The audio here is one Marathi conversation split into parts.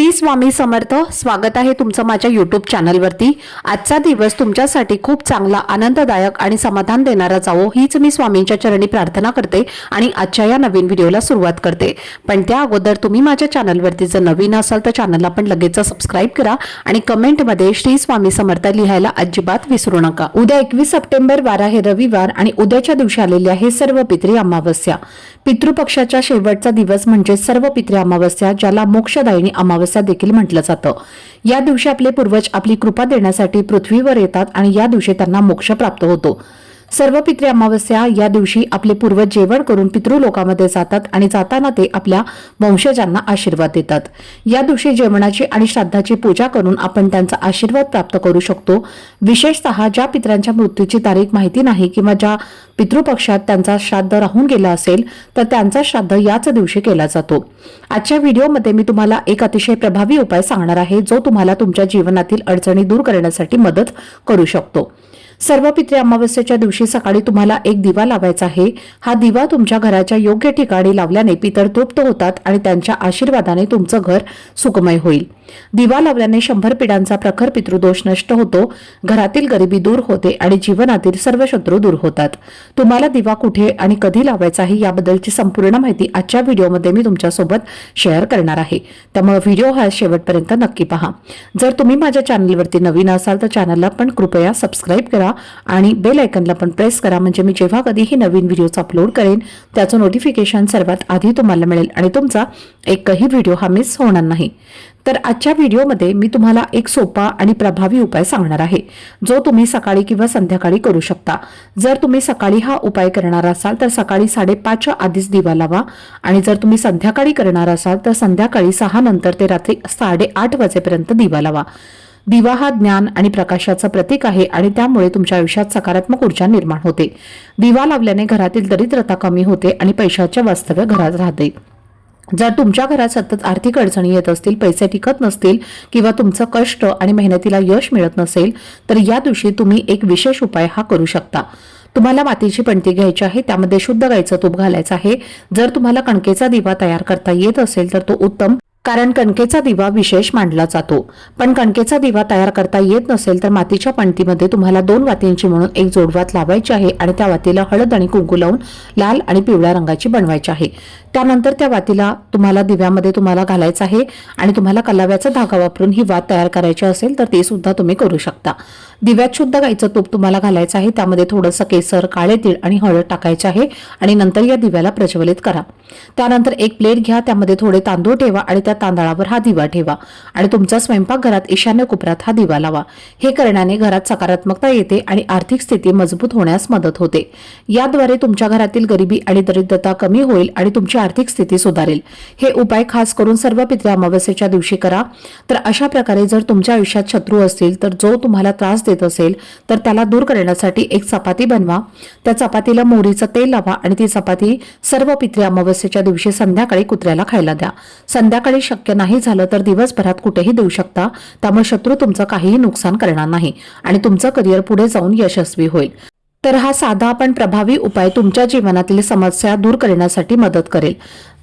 श्री स्वामी समर्थ स्वागत आहे तुमचं माझ्या यूट्यूब चॅनलवरती आजचा दिवस तुमच्यासाठी खूप चांगला आनंददायक आणि समाधान देणारा जावो हीच मी स्वामींच्या चरणी प्रार्थना करते आणि आजच्या या नवीन व्हिडिओला सुरुवात करते. पण त्या अगोदर तुम्ही माझ्या चॅनलवरती जर नवीन असाल तर चॅनलला पण लगेच सबस्क्राईब करा आणि कमेंटमध्ये श्री स्वामी समर्थ लिहायला अजिबात विसरू नका. उद्या एकवीस सप्टेंबर वार हे रविवार आणि उद्याच्या दिवशी आलेली आहे सर्व पित्री अमावस्या. पितृपक्षाच्या शेवटचा दिवस म्हणजे सर्व पित्री अमावस्या ज्याला मोक्षदायिनी अमावस्या देखील म्हटलं जातं. या दिवशी आपले पूर्वज आपली कृपा देण्यासाठी पृथ्वीवर येतात आणि या दिवशी त्यांना मोक्ष प्राप्त होतो. सर्व पितृ अमावस्या या दिवशी आपले पूर्वज जेवण करून पितृलोकामध्ये जातात आणि जाताना ते आपल्या वंशजांना आशीर्वाद देतात. या दिवशी जेवणाची आणि श्राद्धाची पूजा करून आपण त्यांचा आशीर्वाद प्राप्त करू शकतो. विशेषतः ज्या पित्रांच्या मृत्यूची तारीख माहिती नाही किंवा ज्या पितृपक्षात त्यांचा श्राद्ध राहून गेला असेल तर त्यांचा श्राद्ध याच दिवशी केला जातो. आजच्या व्हिडिओमध्ये मी तुम्हाला एक अतिशय प्रभावी उपाय सांगणार आहे जो तुम्हाला तुमच्या जीवनातील अडचणी दूर करण्यासाठी मदत करू शकतो. सर्व पितृ अमावस्येच्या दिवशी सकाळी तुम्हाला एक दिवा लावायचा आहे. हा दिवा तुमच्या घराच्या योग्य ठिकाणी लावल्याने पितर तृप्त होतात आणि त्यांच्या आशीर्वादाने तुमचं घर सुखमय होईल. दिवा लावल्याने शंभर पिढ्यांचा प्रखर पितृदोष नष्ट होतो घरातील गरिबी दूर होते आणि जीवनातील सर्व शत्रू दूर होतात. तुम्हाला दिवा कुठे आणि कधी लावायचा आहे याबद्दलची संपूर्ण माहिती आजच्या व्हिडिओमध्ये मी तुमच्यासोबत शेअर करणार आहे. त्यामुळे व्हिडिओ हा शेवटपर्यंत नक्की पहा. जर तुम्ही माझ्या चॅनलवरती नवीन असाल तर चॅनलला पण कृपया सबस्क्राईब करा आणि बेल आयकनला पण प्रेस करा म्हणजे मी जेव्हा कधीही नवीन व्हिडिओज अपलोड करेन त्याचं नोटिफिकेशन सर्वात आधी तुम्हाला मिळेल आणि तुमचा एकही व्हिडिओ हा मिस होणार नाही. तर आजच्या व्हिडिओमध्ये मी तुम्हाला एक सोपा आणि प्रभावी उपाय सांगणार आहे जो तुम्ही सकाळी किंवा संध्याकाळी करू शकता. जर तुम्ही सकाळी हा उपाय करणार असाल तर सकाळी साडेपाचच्या आधीच दिवा लावा. आणि जर तुम्ही संध्याकाळी करणार असाल तर संध्याकाळी सहा नंतर ते रात्री साडेआठ वाजेपर्यंत दिवा लावा. दिवा हा ज्ञान आणि प्रकाशाचं प्रतीक आहे आणि त्यामुळे तुमच्या आयुष्यात सकारात्मक ऊर्जा निर्माण होते. दिवा लावल्याने घरातील दरिद्रता कमी होते आणि पैशाचे वास्तव्य घरात राहते. जर तुमच्या घरात सतत आर्थिक अडचणी येत असतील पैसे टिकत नसतील किंवा तुमचं कष्ट आणि मेहनतीला यश मिळत नसेल तर या दिवशी तुम्ही एक विशेष उपाय हा करू शकता. तुम्हाला मातीची पणती घ्यायची आहे त्यामध्ये शुद्ध गायचं तूप घालायचं आहे. जर तुम्हाला कणकेचा दिवा तयार करता येत असेल तर तो उत्तम कारण कणकेचा दिवा विशेष मांडला जातो. पण कणकेचा दिवा तयार करता येत नसेल तर मातीच्या पणतीमध्ये तुम्हाला दोन वातींची म्हणून एक जोडवात लावायची आहे आणि त्या वातीला हळद आणि कुंकू लावून लाल आणि पिवळ्या रंगाची बनवायची आहे. त्यानंतर त्या वातीला तुम्हाला दिव्यामध्ये तुम्हाला घालायचं आहे आणि तुम्हाला कलाव्याचा धागा वापरून ही वात तयार करायची असेल तर ते सुद्धा तुम्ही करू शकता. दिव्यात शुद्ध गाईचं तूप तुम्हाला घालायचं आहे. त्यामध्ये थोडंसं केसर काळे तीळ आणि हळद टाकायचे आहे आणि नंतर या दिव्याला प्रज्वलित करा. त्यानंतर एक प्लेट घ्या. त्यामध्ये थोडे तांदूळ ठेवा आणि त्या तांदळावर हा दिवा ठेवा आणि तुमच्या स्वयंपाकघरात ईशान्य कोपऱ्यात हा दिवा लावा. हे करण्याने घरात सकारात्मकता येते आणि आर्थिक स्थिती मजबूत होण्यास मदत होते. याद्वारे तुमच्या घरातील गरिबी आणि दरिद्रता कमी होईल आणि तुमची आर्थिक स्थिती सुधारेल. हे उपाय खास करून सर्व पित्र्या अमावस्येच्या दिवशी करा. तर अशा प्रकारे जर तुमच्या आयुष्यात शत्रू असतील तर जो तुम्हाला त्रास देत असेल तर त्याला दूर करण्यासाठी एक चपाती बनवा. त्या चपातीला मोहरीचं तेल लावा आणि ती चपाती सर्व पित्रे अमावस्येच्या दिवशी संध्याकाळी कुत्र्याला खायला द्या. संध्याकाळी शक्य नाही झालं तर दिवसभरात कुठेही देऊ शकता. त्यामुळे शत्रू तुमचं काहीही नुकसान करणार नाही आणि तुमचं करिअर पुढे जाऊन यशस्वी होईल. तर हा साधा पण प्रभावी उपाय तुमच्या जीवनातील समस्या दूर करण्यासाठी मदत करेल.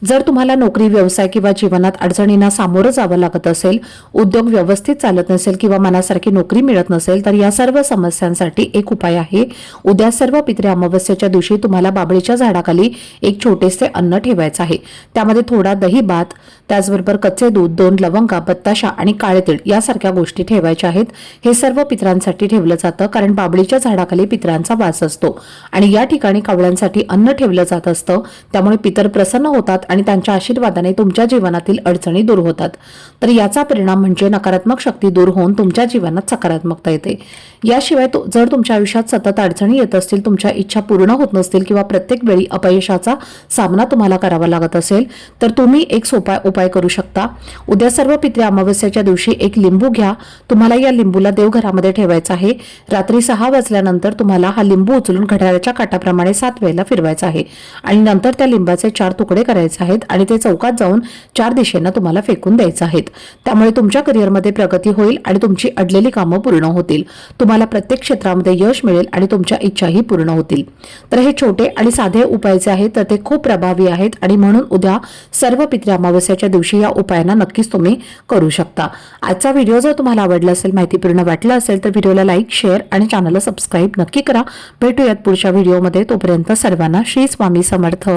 जर तुम्हाला नोकरी व्यवसाय किंवा जीवनात अडचणींना सामोरं जावं लागत असेल उद्योग व्यवस्थित चालत नसेल किंवा मनासारखी नोकरी मिळत नसेल तर या सर्व समस्यांसाठी एक उपाय आहे. उद्या सर्व पित्रे अमावस्येच्या दिवशी तुम्हाला बाबळीच्या झाडाखाली एक छोटेसे अन्न ठेवायचं आहे. त्यामध्ये थोडा दही भात त्याचबरोबर कच्चे दूध दोन लवंगा बत्ताशा आणि काळे तीळ यासारख्या गोष्टी ठेवायच्या आहेत. हे सर्व पित्रांसाठी ठेवलं जातं कारण बाबळीच्या झाडाखाली पित्रांचा वास असतो आणि या ठिकाणी कावळ्यांसाठी अन्न ठेवलं जात असतं. त्यामुळे पितर प्रसन्न होतात आणि त्यांच्या आशीर्वादाने तुमच्या जीवनातील अडचणी दूर होतात. तर याचा परिणाम म्हणजे नकारात्मक शक्ती दूर होऊन तुमच्या जीवनात सकारात्मकता येते. याशिवाय जर तुमच्या आयुष्यात सतत अडचणी येत असतील तुमच्या इच्छा पूर्ण होत नसतील किंवा प्रत्येक वेळी अपयशाचा सामना तुम्हाला करावा लागत असेल तर तुम्ही एक सोपा उपाय करू शकता. उद्या सर्व पित्रे अमावस्याच्या दिवशी एक लिंबू घ्या. तुम्हाला या लिंबूला देवघरामध्ये ठेवायचा आहे. रात्री सहा वाजल्यानंतर तुम्हाला हा लिंबू उचलून घड्याळाच्या काटाप्रमाणे सात वेळेला फिरवायचा आहे. आणि नंतर त्या लिंबाचे चार तुकडे करायचे करायचे आहेत आणि ते चौकात जाऊन चार दिशेनं तुम्हाला फेकून द्यायचे आहेत. त्यामुळे तुमच्या करिअरमध्ये प्रगती होईल आणि तुमची अडलेली कामं पूर्ण होतील. तुम्हाला प्रत्येक क्षेत्रामध्ये यश मिळेल आणि तुमच्या इच्छाही पूर्ण होतील. तर हे छोटे आणि साधे उपाय जे आहेत तर ते खूप प्रभावी आहेत आणि म्हणून उद्या सर्व पित्री अमावस्याच्या दिवशी या उपायांना नक्कीच तुम्ही करू शकता. आजचा व्हिडिओ जर तुम्हाला आवडला असेल माहितीपूर्ण वाटला असेल तर व्हिडिओला लाईक शेअर आणि चॅनलला सबस्क्राईब नक्की करा. भेटूयात पुढच्या व्हिडिओमध्ये. तोपर्यंत सर्वांना श्री स्वामी समर्थ.